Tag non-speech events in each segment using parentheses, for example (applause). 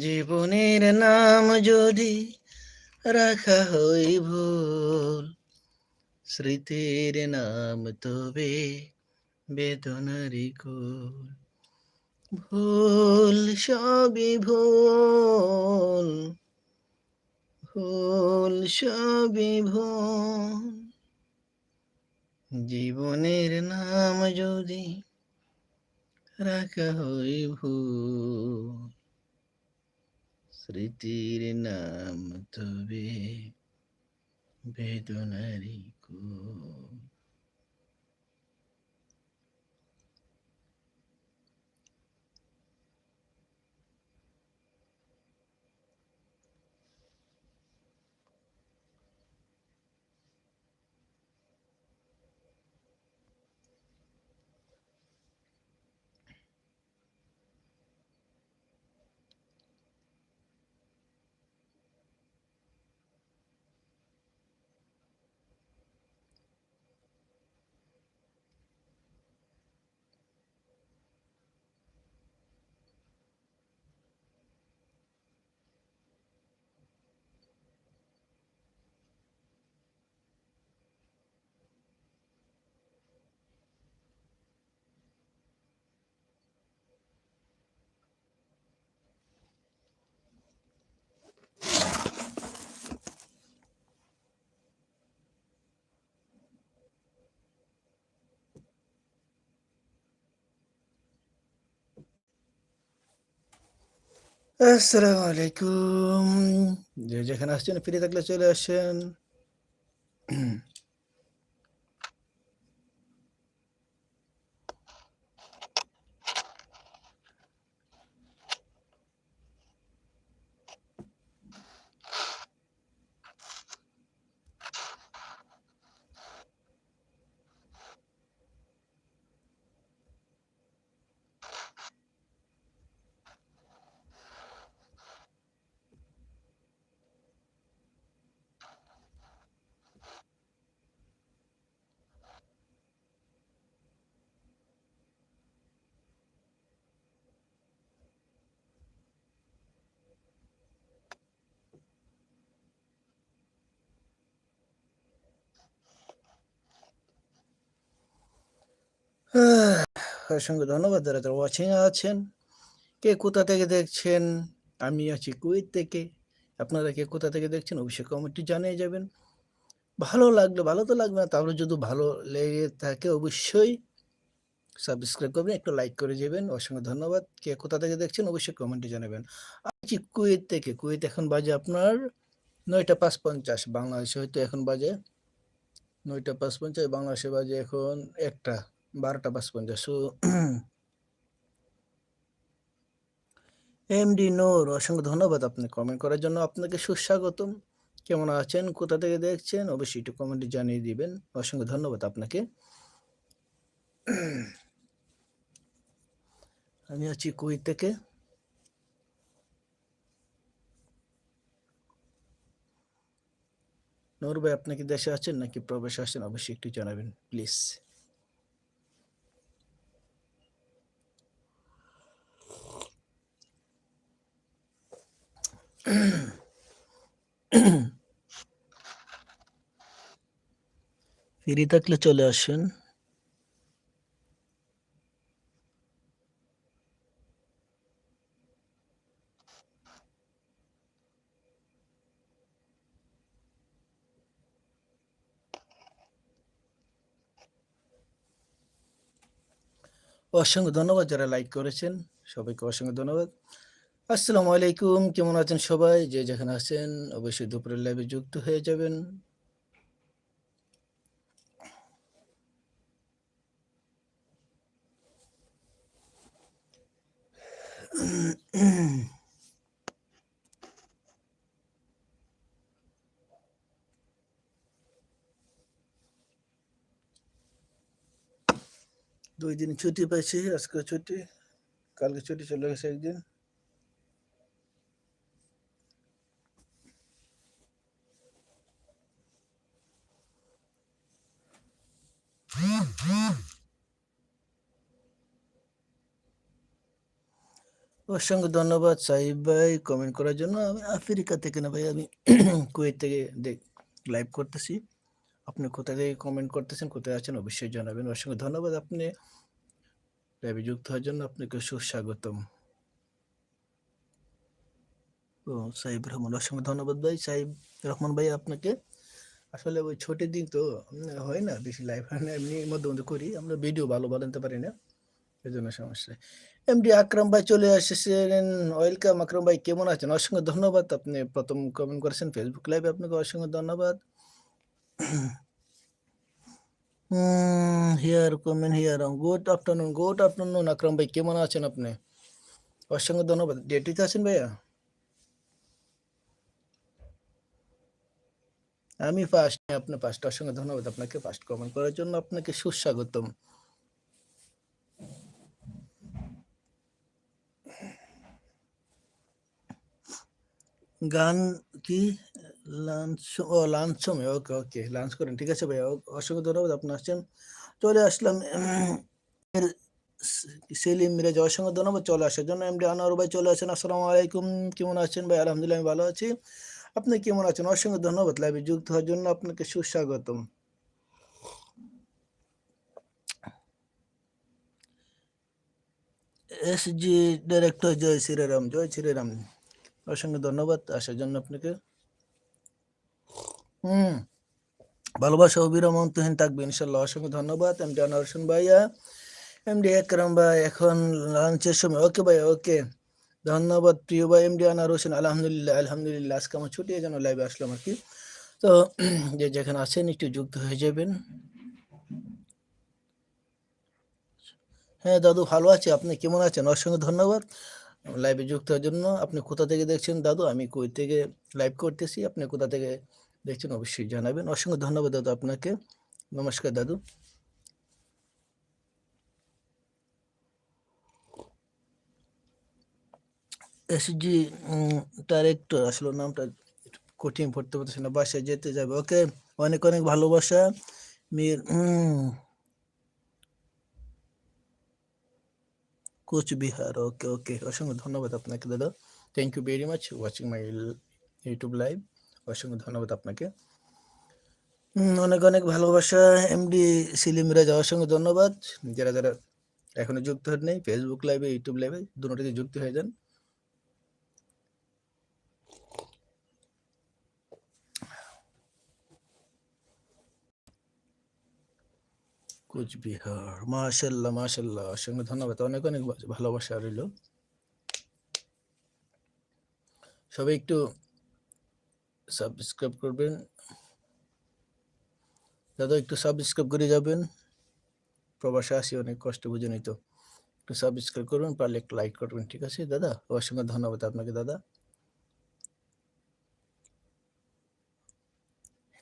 জীবনের নাম যদি রাখা হই ভুল, স্মৃতির নাম তবে বেদনারি কুল। ভুল সবই ভুল ভুল সবই ভুল। জীবনের নাম যদি রাখা হই ভূ স্মৃতির নাম তবে বেদনারি কুল আসসালামু আলাইকুম। যে যেখানে আসছেন ফিরে থাকলে চলে আসেন। (sighs) অসংখ্য ধন্যবাদ যারা যারা ওয়াচিং আছেন। কে কোথা থেকে দেখছেন? আমি আছি কুয়েত থেকে। আপনারা কে কোথা থেকে দেখছেন? অবশ্যই কমেন্টটি জানিয়ে যাবেন। ভালো লাগলে, ভালো তো লাগবে না, তাহলে যদি ভালো লেগে থাকে অবশ্যই সাবস্ক্রাইব করবেন, একটু লাইক করে যাবেন। অসংখ্য ধন্যবাদ। কে কোথা থেকে দেখছেন? অবশ্যই কমেন্টে জানাবেন। আছি কুয়েত থেকে। কুয়েত এখন বাজে আপনার নয়টা পাঁচ পঞ্চাশ। বাংলাদেশে হয়তো এখন বাজে নয়টা পাঁচ পঞ্চাশ, বাংলাদেশে বাজে এখন একটা। বারোটা পাঁচ পঞ্চাশ এমডি নোর অসংখ্য ধন্যবাদ আপনি কমেন্ট করার জন্য। আপনাকে সুস্বাগতম। কেমন আছেন? কোথা থেকে দেখছেন? অবশ্যই একটু কমেন্টে জানিয়ে দিবেন। অসংখ্য ধন্যবাদ আপনাকে। (clears throat) আমি আছি কুয়েত থেকে। নূর ভাই, আপনি কি দেশে আছেন নাকি প্রবেশ আছেন? অবশ্যই একটু জানাবেন প্লিজ (coughs) ফ্রি থাকলে চলে আসেন। অসংখ্য ধন্যবাদ যারা লাইক করেছেন। সবাইকে অসংখ্য ধন্যবাদ। আসসালামু আলাইকুম, কেমন আছেন সবাই? যে যেখানে আছেন, অবশ্যই দুপুরের লাইভে যুক্ত হয়ে যাবেন। দুই দিন ছুটি পাইছি, আজকে ছুটি, কালকে ছুটি চলে গেছে একদিন। অসংখ্য ধন্যবাদ সাহিব ভাই। কমেন্ট করার জন্য আমি আফ্রিকা থেকে না ভাই, আমি (clears throat) কুয়েত থেকে দেখ লাইভ করতেছি। আপনি কোথা থেকে কমেন্ট করতেছেন, কোথায় আছেন অবশ্যই জানাবেন। অসংখ্য ধন্যবাদ আপনি। লাইভে যুক্ত হওয়ার জন্য আপনাকে সুস্বাগতম। ও সাহিব রহমান, অসংখ্য ধন্যবাদ ভাই। সাহিব রহমান ভাই আপনাকে। আসলে ওই ছুটির দিন তো হয় না, বেশি লাইভ হয় না, এমনি মধ্যে মধ্যে করি। আমরা ভিডিও ভালো বানাতে পারি না এই জন্য সমস্যা। এমডি আকরাম ভাই চলে এসেছেন। ওয়েলকাম আকরাম ভাই কেমন আছেন? অসংখ্য ধন্যবাদ। আপনি প্রথম কমেন্ট করেছেন ফেসবুক লাইভে আপনাকে অসংখ্য ধন্যবাদ। Here comment here good afternoon good afternoon Akram ভাই কেমন আছেন আপনি? অসংখ্য ধন্যবাদ। ডেটিতে আছেন ভাইয়া? আমি ফার্স্ট আপনি ফার্স্ট অসংখ্য ধন্যবাদ আপনাকে ফার্স্ট কমেন্ট করার জন্য আপনাকে সুস্বাগতম। গান কি? লাঞ্চ ও লাঞ্চ সময় ওকে ওকে লাঞ্চ করেন, ঠিক আছে ভাইয়া অসংখ্য ধন্যবাদ, আপনি আসছেন। চলে আসলাম সেলিম মিরাজ, অসংখ্য ধন্যবাদ চলে আসার জন্য। এমডি আনোয়ার ভাই চলে আসেন, আসসালামু আলাইকুম, কেমন আছেন ভাই? আলহামদুলিল্লাহ আমি ভালো আছি। আপনি কেমন আছেন? অসংখ্য ধন্যবাদ লাইভে যুক্ত হওয়ার জন্য আপনাকে সুস্বাগতম। এস জি ডাইরেক্টর জয় শ্রীরাম জয় শ্রীরাম। অসংখ্য ধন্যবাদ আসার জন্য আপনাকে। হুম, ভালোবাসা অবিরাম অন্তহীন থাকবে, ইনশাল্লাহ। অসংখ্য ধন্যবাদ এমডি আনোয়ার হোসেন ভাইয়া এমডি একরাম ভাই, এখন লাঞ্চের সময়। ওকে ভাই, ওকে। ধন্যবাদ প্রিয় ভাই এমডি আনোয়ার হোসেন, আলহামদুলিল্লাহ আলহামদুলিল্লাহ। আজকে আমার ছুটি, এই জন্য লাইভে আসলাম আর কি। তো, (clears throat) যে যেখানে আছেন, একটু যুক্ত হয়ে যাবেন। হ্যাঁ দাদু ভালো আছি? আপনি কেমন আছেন? অসংখ্য ধন্যবাদ। লাইভে যুক্ত হওয়ার জন্য আপনি কোথা থেকে দেখছেন দাদু? আমি কই থেকে লাইভ করতেছি, আপনি কোথা থেকে দেখছেন অবশ্যই জানাবেন। অসংখ্য ধন্যবাদ দাদু আপনাকে। নমস্কার দাদু। এসজি ডাইরেক্টর আসলে নামটা কঠিন পড়তে পারতেছি না, বাসায় যেতে যাবে। ওকে অনেক অনেক ভালোবাসা। মির কোচবিহার ওকে ওকে। অসংখ্য ধন্যবাদ আপনাকে, দাদা। Thank you very much watching my YouTube live অসংখ্য ধন্যবাদ আপনাকে। অনেক অনেক ভালোবাসা এমডি সিলিম রাজা অসংখ্য ধন্যবাদ। যারা যারা এখনও যুক্ত হন নেই ফেসবুক লাইভে ইউটিউব লাইভে দুটোতে যুক্ত হয়ে যান। কোচবিহার। মাশাল্লাহ মাশাল্লাহ। অসংখ্য ধন্যবাদ। অনেক অনেক ভালোবাসা রইল। সবাই একটু সাবস্ক্রাইব করবেন। দাদা, একটু সাবস্ক্রাইব করে যাবেন। প্রবাসে আসি, অনেক কষ্ট, বুঝে নিত একটু সাবস্ক্রাইব করবেন, পারলে একটু লাইক করবেন, ঠিক আছে? দাদা, অসংখ্য ধন্যবাদ আপনাকে, দাদা।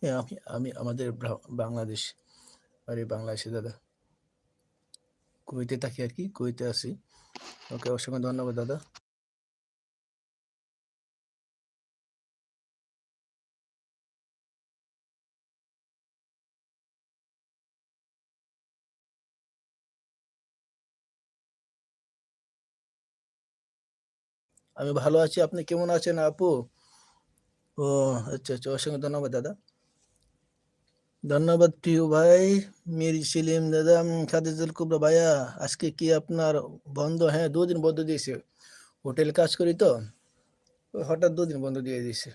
হ্যাঁ আমি আমি আমাদের বাংলাদেশ আরে বাংলাদেশে দাদা। কুয়েতে থাকি আর কি, কুয়েতে আছি। ওকে, অসংখ্য ধন্যবাদ দাদা। আমি ভালো আছি, আপনি কেমন আছেন আপু? ও আচ্ছা আচ্ছা অসংখ্য ধন্যবাদ দাদা। ধন্যবাদ প্রিয় ভাই। মির সেলিম দাদা খাদিজুল কুবরা ভাইয়া, আজকে কি আপনার বন্ধ? হ্যাঁ দুদিন বন্ধ দিয়েছে। হোটেল কাজ করি তো, হঠাৎ দুদিন বন্ধ দিয়ে দিয়েছে।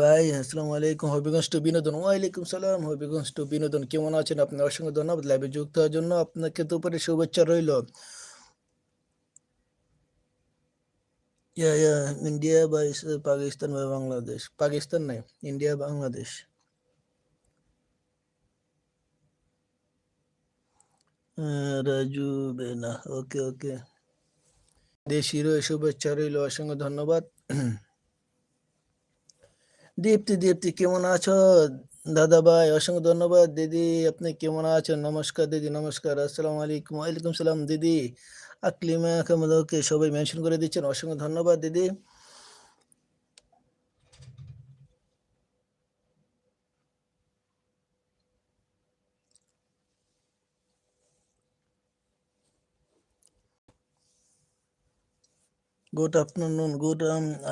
ভাই, আসসালামু আলাইকুম, হবিগঞ্জ টু বিনোদন। ওয়ালাইকুম সালাম, হবিগঞ্জ টু বিনোদন। কেমন আছেন? আপনি অসংখ্য ধন্যবাদ। লাইভে যুক্ত হওয়ার জন্য আপনাকে তো উপরে শুভেচ্ছা রইল। ইয়া ইয়া ইন্ডিয়া বা পাকিস্তান বা বাংলাদেশ পাকিস্তান নাই ইন্ডিয়া বাংলাদেশ রাজু বেনা ওকে ওকে দেশিরও শুভেচ্ছা রইল অসংখ্য ধন্যবাদ দীপ্তি দীপ্তি কেমন আছো দাদা ভাই অসংখ্য ধন্যবাদ। দিদি, আপনি কেমন আছেন? নমস্কার দিদি, নমস্কার। আসসালামু আলাইকুম। ওয়ালাইকুম সালাম দিদি। আকলিমা আহমেদকে সবাই মেনশন করে দিচ্ছেন। অসংখ্য ধন্যবাদ দিদি। গুড আফটারনুন গুড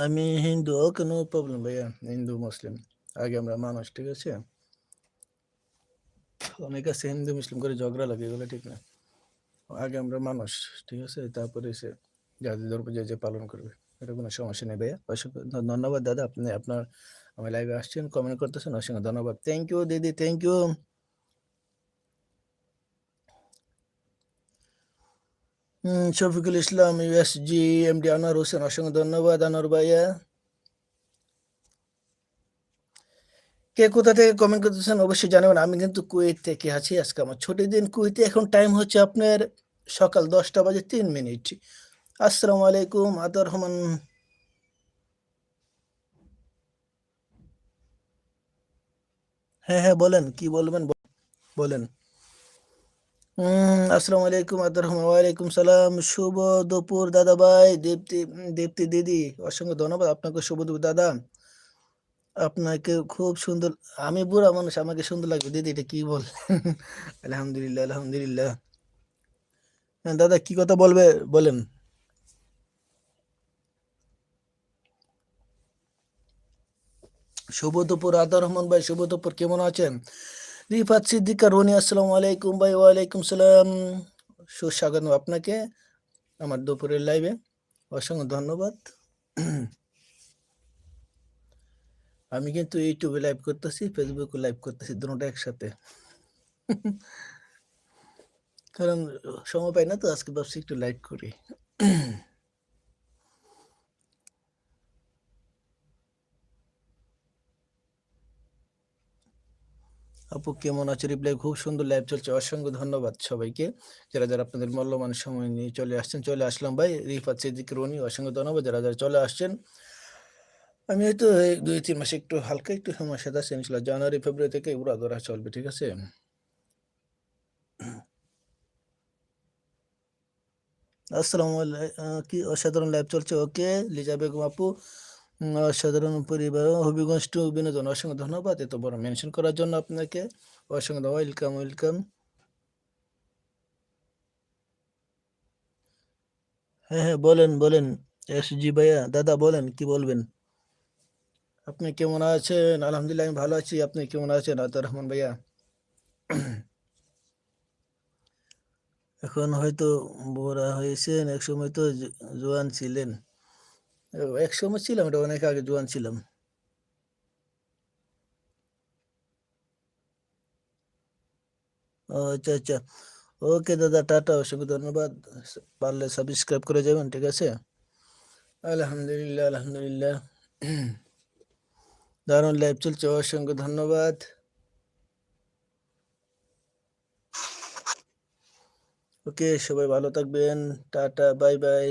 আমি হিন্দু। ওকে নো প্রবলেম ভাইয়া। হিন্দু, মুসলিম। আগে আমরা মানুষ, ঠিক আছে? অনেক আছে হিন্দু মুসলিম করে ঝগড়া লাগে, এগুলো ঠিক না। আগে আমরা মানুষ, ঠিক আছে? তারপরে সে যাদের ধর্ম যে যে পালন করবে, এটা কোনো সমস্যা নেই ভাইয়া। অসংখ্য ধন্যবাদ দাদা, আপনি আপনার আমি লাইভে আসছেন কমেন্ট করতেছেন, অসংখ্য ধন্যবাদ। থ্যাংক ইউ দিদি thank you Shafiqul Islam USG MD Anwar Hossain, অসংখ্য ধন্যবাদ, আনোয়ার ভাইয়া। কে কোথা থেকে কমেন্ট করতেছেন অবশ্যই জানাবেন। আমি কিন্তু কুয়েত থেকে আছি আজকে আমার ছুটির দিন কুয়েতে। এখন টাইম হচ্ছে আপনার সকাল দশটা বাজে তিন মিনিট। আসসালামু আলাইকুম আদর রহমান। হ্যাঁ হ্যাঁ বলেন কি বলবেন? বলেন। আসসালামু আলাইকুম আদর রহমান। ওয়ালাইকুম সালাম শুভ দুপুর দাদা ভাই দীপ্তি উম, দীপ্তি দিদি অসংখ্য ধন্যবাদ আপনাকে শুভ দুপুর দাদা। আপনাকে খুব সুন্দর আমি বুড়া মানুষ আমাকে সুন্দর লাগবে। দিদি এটা কি বল? (laughs) আলহামদুলিল্লাহ আলহামদুলিল্লাহ। হ্যাঁ, দাদা কি কথা বলবে? বলেন। শুভ দুপুর আদর রহমান ভাই শুভ দুপুর কেমন আছেন? রিফাত সিদ্দিকা রনি আসসালামু আলাইকুম ভাই ওয়ালাইকুম সালাম। সুস্বাগত আপনাকে আমার দুপুরের লাইভে অসংখ্য ধন্যবাদ। (clears throat) আমি কিন্তু ইউটিউবে লাইভ করতেছি ফেসবুকে লাইভ করতেছি, দুটোটা একসাথে। কারণ সময় পাই না তো, আজকে ভাবছি একটু লাইভ করি। আপু, কেমন আছে? রিপ্লাই খুব সুন্দর লাইভ চলছে। অসংখ্য ধন্যবাদ সবাইকে। যারা যারা আপনাদের মূল্যবান সময় নিয়ে চলে আসছেন, চলে আসলাম ভাই। রিফাত, সিদ্দিক, রনি, অসংখ্য ধন্যবাদ। যারা যারা চলে আসছেন আমি হয়তো দুই, তিন মাসে একটু হালকা একটু সমস্যা আছে, ইনশাল্লাহ জানুয়ারি, ফেব্রুয়ারি থেকে উড়া ধরা চলবে ঠিক আছে? আসসালামু কি অসাধারণ লাইভ চলছে, ওকে? লিজা বেগম আপু অসাধারণ পরিবার, হবিগঞ্জ টু বিনোদন, অসংখ্য ধন্যবাদ এত বড় মেনশন করার জন্য আপনাকে, অসংখ্য ওয়েলকাম ওয়েলকাম হ্যাঁ হ্যাঁ বলেন বলেন এস জি ভাইয়া, দাদা বলেন, কি বলবেন? আপনি কেমন আছেন? আলহামদুলিল্লাহ, আমি ভালো আছি। আপনি কেমন আছেন? আতার রহমান ভাইয়া? এখন হয়তো বুড়া হয়েছেন, এক সময় তো জোয়ান ছিলেন। এক সময় ছিলাম, এটা অনেক আগে জোয়ান ছিলাম। আচ্ছা আচ্ছা। ওকে দাদা, টাটা, অসংখ্য ধন্যবাদ। পারলে সাবস্ক্রাইব করে যাবেন, ঠিক আছে? আলহামদুলিল্লাহ আলহামদুলিল্লাহ। দারুণ লাইভ চলছে অসংখ্য ধন্যবাদ। ওকে সবাই ভালো থাকবেন টাটা বাই বাই